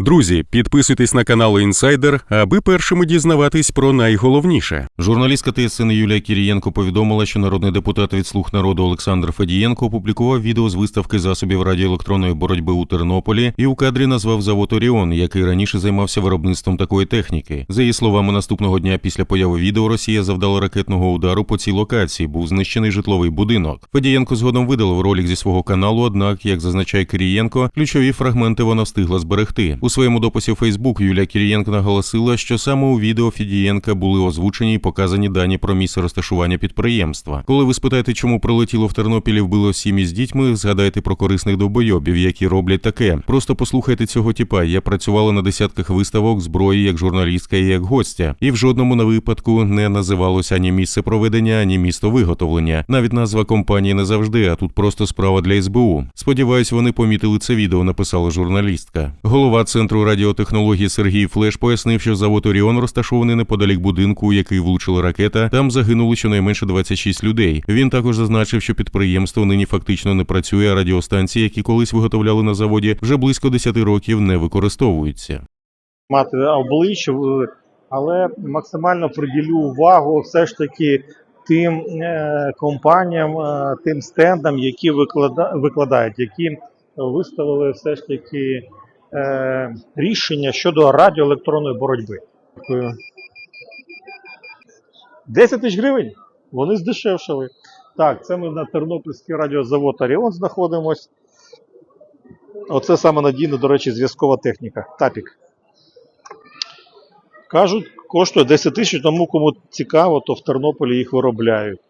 Друзі, підписуйтесь на канал Інсайдер, аби першими дізнаватись про найголовніше. Журналістка ТСН Юлія Кірієнко повідомила, що народний депутат від «Слуг народу Олександр Федієнко опублікував відео з виставки засобів радіоелектронної боротьби у Тернополі і у кадрі назвав завод Оріон, який раніше займався виробництвом такої техніки. За її словами, наступного дня після появи відео Росія завдала ракетного удару по цій локації. Був знищений житловий будинок. Федієнко згодом видалив ролик зі свого каналу. Однак, як зазначає Кирієнко, ключові фрагменти вона встигла зберегти. У своєму дописі у Фейсбук Юлія Кірієнко наголосила, що саме у відео Федієнка були озвучені і показані дані про місце розташування підприємства. Коли ви спитаєте, чому прилетіло в Тернопіль і вбило сім'ї з дітьми, згадайте про корисних довбойобів, які роблять таке. Просто послухайте цього тіпа. Я працювала на десятках виставок зброї як журналістка і як гостя, і в жодному на випадку не називалося ані місце проведення, ані місто виготовлення. Навіть назва компанії не завжди, а тут просто справа для СБУ. Сподіваюсь, вони помітили це відео, написала журналістка. Голова центру радіотехнології Сергій Флеш пояснив, що завод Оріон розташований неподалік будинку, у який влучила ракета. Там загинули щонайменше 26 людей. Він також зазначив, що підприємство нині фактично не працює, а радіостанції, які колись виготовляли на заводі, вже близько 10 років не використовуються. мати обличчя, в- але максимально приділю увагу все ж таки тим е, компаніям, е, тим стендам, які виклада, викладають, які виставили все ж таки е, рішення щодо радіоелектронної боротьби. Дякую. 10 тисяч гривень. Вони здешевшили. Так, це ми на Тернопільський радіозавод Оріон знаходимось. Оце саме надійна, до речі, зв'язкова техніка. Тапік. Кажуть, коштує 10 тисяч, тому кому цікаво, то в Тернополі їх виробляють.